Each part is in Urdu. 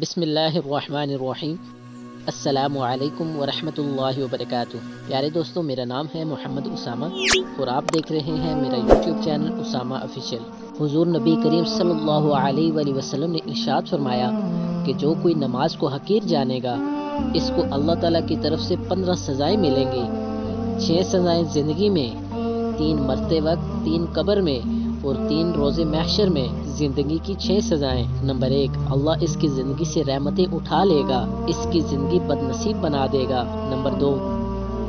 بسم اللہ الرحمن الرحیم۔ السلام علیکم ورحمۃ اللہ وبرکاتہ۔ پیارے دوستوں میرا نام ہے محمد اسامہ اور آپ دیکھ رہے ہیں میرا یوٹیوب چینل اسامہ افیشیل حضور نبی کریم صلی اللہ علیہ وآلہ وسلم نے ارشاد فرمایا کہ جو کوئی نماز کو حقیر جانے گا، اس کو اللہ تعالیٰ کی طرف سے پندرہ سزائیں ملیں گی۔ چھ سزائیں زندگی میں، تین مرتے وقت، تین قبر میں اور تین روز محشر میں زندگی کی چھ سزائیں۔ نمبر ایک، اللہ اس کی زندگی سے رحمتیں اٹھا لے گا، اس کی زندگی بد نصیب بنا دے گا۔ نمبر دو،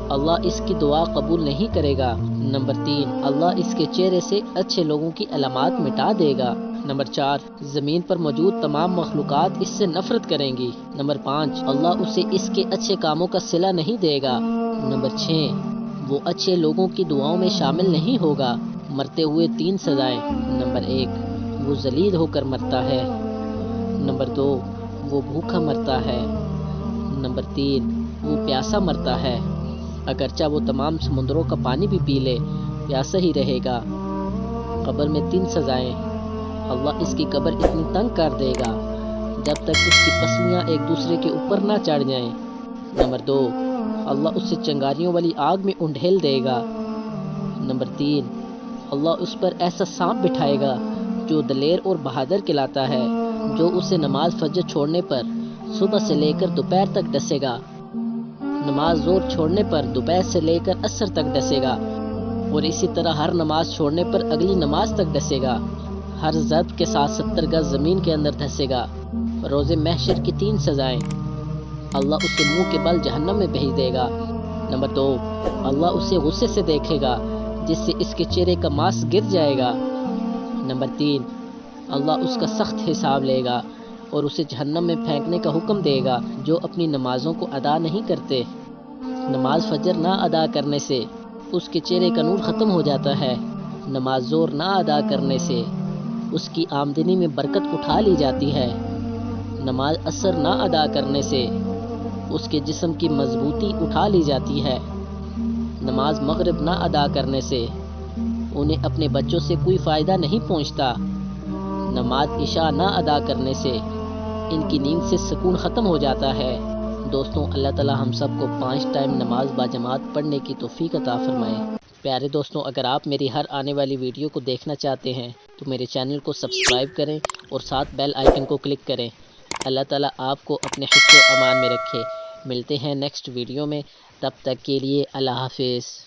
اللہ اس کی دعا قبول نہیں کرے گا۔ نمبر تین، اللہ اس کے چہرے سے اچھے لوگوں کی علامات مٹا دے گا۔ نمبر چار، زمین پر موجود تمام مخلوقات اس سے نفرت کریں گی۔ نمبر پانچ، اللہ اسے اس کے اچھے کاموں کا صلہ نہیں دے گا۔ نمبر چھ، وہ اچھے لوگوں کی دعاؤں میں شامل نہیں ہوگا۔ مرتے ہوئے تین سزائیں نمبر ایک، وہ ذلیل ہو کر مرتا ہے۔ نمبر دو، وہ بھوکا مرتا ہے۔ نمبر تین، وہ پیاسا مرتا ہے۔ اگرچہ وہ تمام سمندروں کا پانی بھی پی لے، پیاسا ہی رہے گا۔ قبر میں تین سزائیں۔ اللہ اس کی قبر اتنی تنگ کر دے گا، جب تک اس کی پسلیاں ایک دوسرے کے اوپر نہ چڑھ جائیں۔ نمبر دو، اللہ اس سے چنگاریوں والی آگ میں انڈھیل دے گا۔ نمبر تین اللہ اس پر ایسا سانپ بٹھائے گا جو دلیر اور بہادر کلاتا ہے، جو اسے نماز فجر چھوڑنے پر صبح سے لے کر دوپہر تک ڈسے گا۔ نماز زور چھوڑنے پر دوپہر سے لے کر اثر تک ڈسے گا۔ اور اسی طرح ہر نماز چھوڑنے پر اگلی نماز تک ڈسے گا۔ ہر زد کے ساتھ ستر گز زمین کے اندر دھسے گا۔ روز محشر کی تین سزائیں۔ اللہ اسے منہ کے بل جہنم میں بھیج دے گا۔ نمبر دو، اللہ اسے غصے سے دیکھے گا۔ جس سے اس کے چہرے کا ماس گر جائے گا۔ نمبر تین، اللہ اس کا سخت حساب لے گا اور اسے جہنم میں پھینکنے کا حکم دے گا جو اپنی نمازوں کو ادا نہیں کرتے۔ نماز فجر نہ ادا کرنے سے اس کے چہرے کا نور ختم ہو جاتا ہے۔ نماز زور نہ ادا کرنے سے اس کی آمدنی میں برکت اٹھا لی جاتی ہے۔ نماز اثر نہ ادا کرنے سے اس کے جسم کی مضبوطی اٹھا لی جاتی ہے۔ نماز مغرب نہ ادا کرنے سے انہیں اپنے بچوں سے کوئی فائدہ نہیں پہنچتا۔ نماز عشاء نہ ادا کرنے سے ان کی نیند سے سکون ختم ہو جاتا ہے۔ دوستوں، اللہ تعالی ہم سب کو پانچ ٹائم نماز با جماعت پڑھنے کی توفیق عطا فرمائے۔ پیارے دوستوں، اگر آپ میری ہر آنے والی ویڈیو کو دیکھنا چاہتے ہیں تو میرے چینل کو سبسکرائب کریں اور ساتھ بیل آئیکن کو کلک کریں۔ اللہ تعالیٰ آپ کو اپنے حفظ و امان میں رکھے۔ ملتے ہیں نیکسٹ ویڈیو میں. تب تک کے لیے اللہ حافظ.